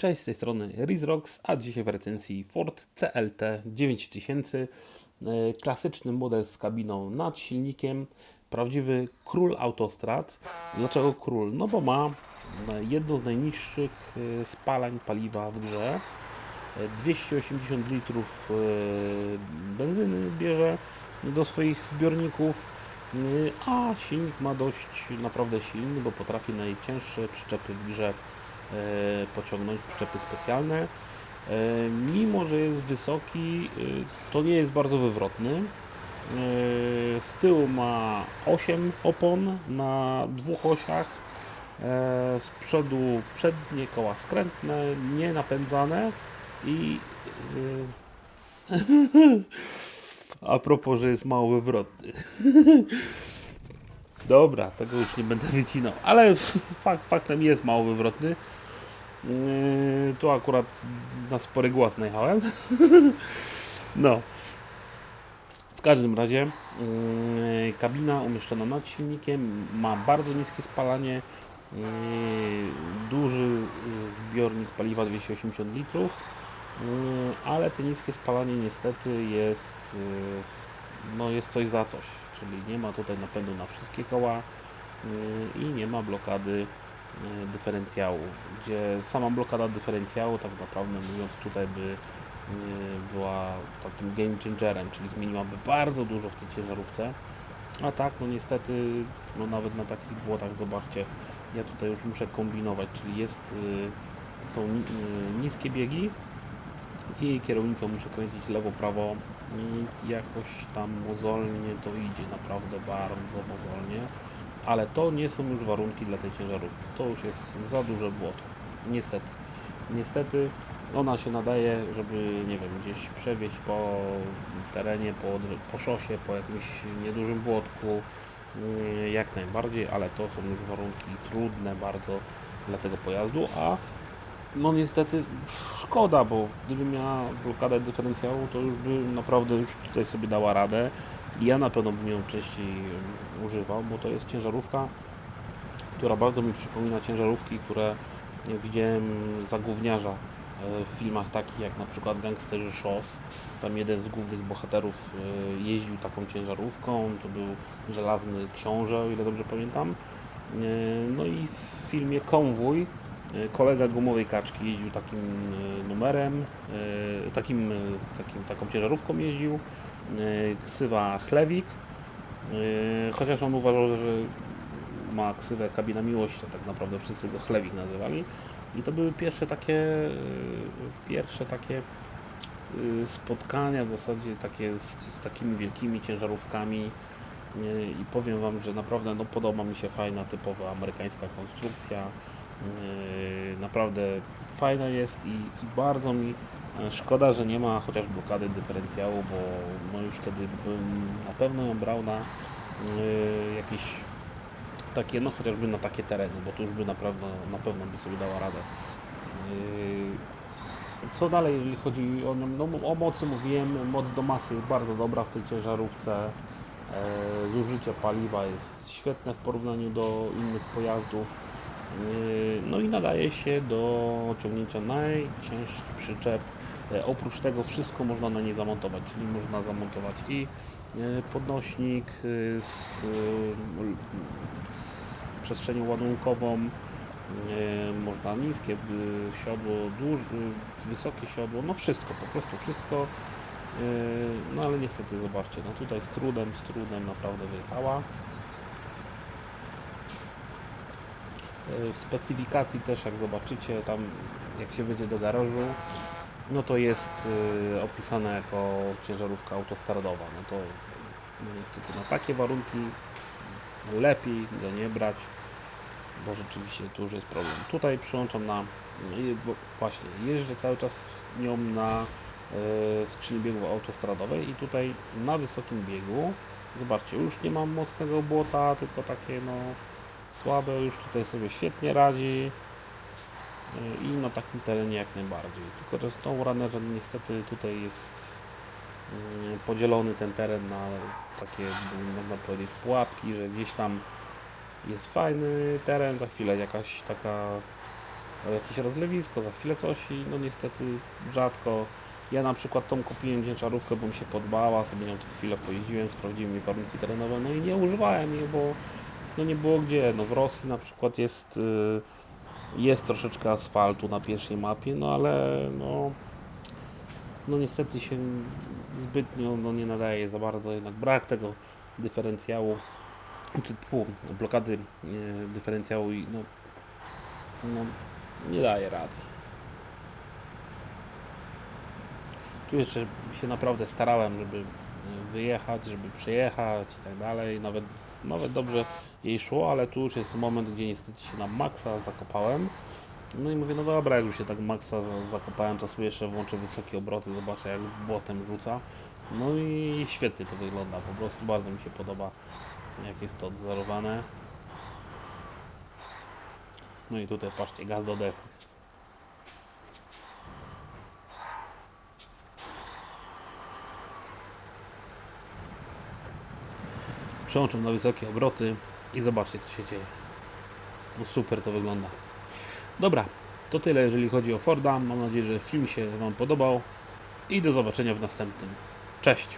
Cześć, z tej strony Rizrox, a dzisiaj w recenzji Ford CLT 9000. e, Klasyczny model z kabiną nad silnikiem. Prawdziwy król autostrad. Dlaczego król? No bo ma e, jedno z najniższych e, spalań paliwa w grze. E, 280 litrów benzyny bierze do swoich zbiorników, a silnik ma dość naprawdę silny, bo potrafi najcięższe przyczepy w grze pociągnąć, przyczepy specjalne. E, Mimo, że jest wysoki, e, to nie jest bardzo wywrotny. E, Z tyłu ma 8 opon na dwóch osiach. E, Z przodu przednie koła skrętne, nie napędzane i e, a propos, że jest mało wywrotny. Dobra, tego już nie będę wycinał, ale fakt faktem jest mało wywrotny. Yy, tu akurat na spory głos najechałem. no. W każdym razie yy, kabina umieszczona nad silnikiem ma bardzo niskie spalanie, yy, duży zbiornik paliwa 280 litrów, ale te niskie spalanie niestety jest, no jest coś za coś, czyli nie ma tutaj napędu na wszystkie koła yy, i nie ma blokady yy, dyferencjału, gdzie sama blokada dyferencjału tak naprawdę mówiąc tutaj by yy, była takim game changerem, czyli zmieniłaby bardzo dużo w tej ciężarówce. A tak, no niestety, no nawet na takich błotach, zobaczcie, ja tutaj już muszę kombinować, czyli jest, są ni- niskie biegi i kierownicą muszę kręcić lewo, prawo i jakoś tam mozolnie to idzie, naprawdę bardzo mozolnie, ale to nie są już warunki dla tej ciężarówki, to już jest za duże błoto, niestety. Niestety ona się nadaje, żeby, nie wiem, gdzieś przewieźć po terenie, po, po szosie, po jakimś niedużym błotku, yy, jak najbardziej, ale to są już warunki trudne bardzo dla tego pojazdu, a no niestety szkoda, bo gdyby miała blokadę dyferencjału, to już by naprawdę już tutaj sobie dała radę. Ja na pewno bym ją częściej używał, bo to jest ciężarówka, która bardzo mi przypomina ciężarówki, które widziałem za gówniarza e, w filmach takich jak na przykład Gangsterzy Szos. Tam jeden z głównych bohaterów e, jeździł taką ciężarówką, to był żelazny książę, o ile dobrze pamiętam. E, No i w filmie Konwój e, kolega gumowej kaczki jeździł takim e, numerem, e, takim, takim, taką ciężarówką jeździł, ksywa Chlewik, chociaż on uważał, że ma ksywę kabina miłości, a tak naprawdę wszyscy go Chlewik nazywali. I to były pierwsze takie, pierwsze takie spotkania w zasadzie takie z, z takimi wielkimi ciężarówkami i powiem Wam, że naprawdę no, podoba mi się fajna, typowa amerykańska konstrukcja. E, Naprawdę fajna jest i, bardzo mi e, szkoda, że nie ma chociaż blokady dyferencjału, bo no już wtedy bym na pewno ją brał na e, jakieś takie, no chociażby na takie tereny, bo to już by naprawdę na pewno by sobie dała radę. Yy, Co dalej, jeżeli chodzi o? No, o mocy mówiłem, moc do masy jest bardzo dobra w tej ciężarówce. Zużycie paliwa jest świetne w porównaniu do innych pojazdów. No i nadaje się do ciągnięcia najcięższych przyczep. E, Oprócz tego wszystko można na niej zamontować, czyli można zamontować i e, podnośnik e, z, z przestrzenią ładunkową, można niskie siodło, wysokie siodło, no wszystko, po prostu wszystko. No ale niestety zobaczcie, no tutaj z trudem, z trudem naprawdę wyjechała. W specyfikacji też jak zobaczycie, tam jak się wyjdzie do garażu, no to jest y, opisane jako ciężarówka autostradowa. No to no niestety na takie warunki lepiej go nie brać, bo rzeczywiście tu już jest problem. Tutaj przyłączam na, w- właśnie, jeżdżę cały czas nią na y, skrzyni biegów autostradowej i tutaj na wysokim biegu, zobaczcie, już nie mam mocnego błota, tylko takie no słabe, już tutaj sobie świetnie radzi y, i na takim terenie jak najbardziej. Tylko, że z tą runnerem niestety tutaj jest y, podzielony ten teren na takie, można powiedzieć, pułapki, że gdzieś tam jest fajny teren, za chwilę jakaś taka jakieś rozlewisko, za chwilę coś i no niestety rzadko. Ja na przykład tą kupiłem ciężarówkę, bo mi się podobała, sobie nią tu chwilę pojeździłem, sprawdziłem mi warunki terenowe, no i nie używałem jej, bo no nie było gdzie. No w Rosji na przykład jest, y, jest troszeczkę asfaltu na pierwszej mapie, no ale no, no niestety się zbytnio no, nie nadaje za bardzo, jednak brak tego dyferencjału, czy tfu, blokady e, dyferencjału i no, no nie daje rady. Tu jeszcze się naprawdę starałem, żeby wyjechać, żeby przejechać i tak dalej. Nawet, nawet dobrze jej szło, ale tu już jest moment, gdzie niestety się na maksa zakopałem. No i mówię, no dobra, jak już się tak maksa za- zakopałem, to sobie jeszcze włączę wysokie obroty, zobaczę jak błotem rzuca. No i świetnie to wygląda, po prostu bardzo mi się podoba, jak jest to odzorowane. No i tutaj patrzcie, gaz do dechu. Przełączam na wysokie obroty i zobaczcie co się dzieje. No super to wygląda. Dobra, to tyle jeżeli chodzi o Forda. Mam nadzieję, że film się Wam podobał i do zobaczenia w następnym. Cześć!